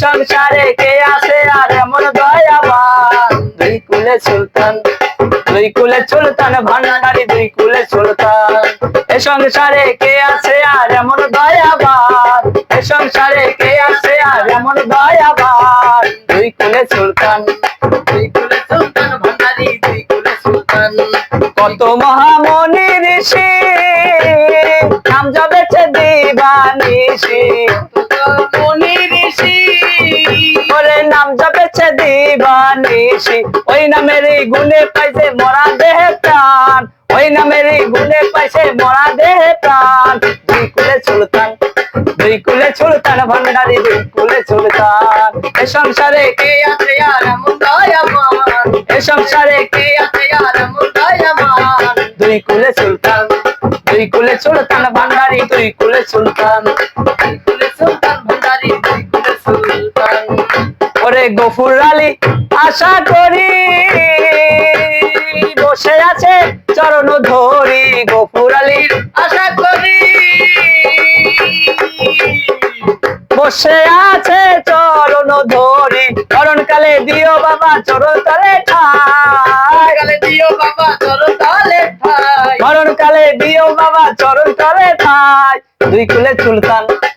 সংসারে কে আছে আর এমন দয়াবান? দুই কুলে সুলতান, দুই কুলে সুলতান, ভান্ডারি দুই কুলে সুলতান। এ সংসারে কে আছে আর এমন দয়াবান? এ সংসারে কে আছে আর এমন দয়াবান? দুই কুলে সুলতান, দুই কুলে সুলতান, ভান্ডারি দুই কুলে সুলতান। কত মহামনি ঋষি, নাম জবেছে দিবানিষি দিবানিষি ওই নামের গুণে পাইছে মরা দেহে প্রাণ। ওই নামের গুণে পাইছে মরা দেহে প্রাণ। দুই কুলে সুলতান দুই কুলে সুলতান ভান্ডারি দুই কুলে সুলতান। এ সংসারে কে আছে আর এমন দয়াবান? এ সংসারে কে আছে আর এমন দয়াবান? দুই কুলে সুলতান দুই কুলে সুলতান ভান্ডারি দুই কুলে সুলতান। দুই কুলে ওরে গফুর আলী আশা করি। বসে আছে চরণ ধরি গফুর আলীর আশা করি। বসে আছে চরণ ধরি চরণ কালে দিও বাবা চরণ তলে ঠাই। কালে দিও বাবা চরণ তালে ঠাই। চরণ কালে দিও বাবা চরণ তলে ঠাই। দুই কুলে সুলতান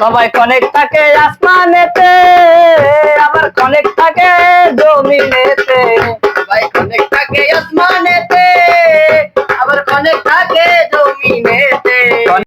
সবাই কনেক থাকে আসমানেতে আবার কনেক থাকে জমিনেতে। সবাই কনেক থাকে আসমানেতে আবার কনেক